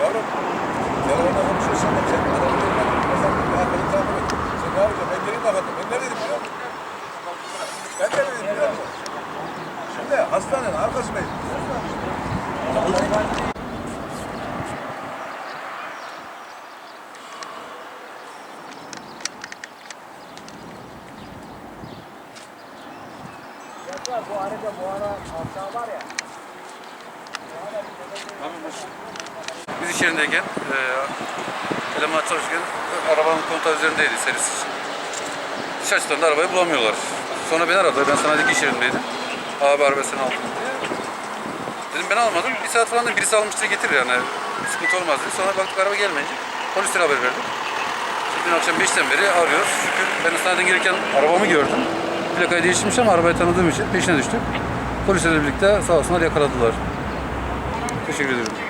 Yavrum, telefonla konuşuyorsan da sen adamı görmedin. Mesela ya beni takip et. Sen ne yapacaksın? Ben geleyim bakalım. Ben ne dedim biliyor musun? Ben ne dedim biliyor musun? Şimdi hastanenin arkasındayım. Bu arada bu ara hafta var ya. İş yerindeyken e, çalışırken arabanın kontağı üzerindeydi serisiz. Dış açılarında arabayı bulamıyorlar. Sonra beni aradılar. Ben sanayideki iş yerindeydim. Abi arabayı sen aldın diye. Dedim ben almadım. Bir saat falan da birisi almıştı getir yani. Sıkıntı olmaz dedi. Sonra baktık araba gelmeyince polislere haber verdik. Dün akşam 5'ten beri arıyoruz. Şükür ben hastaneden gelirken arabamı gördüm. Plakayı değiştirmiş ama arabayı tanıdığım için peşine düştük. Polislerle birlikte sağ olsunlar yakaladılar. Teşekkür ederim.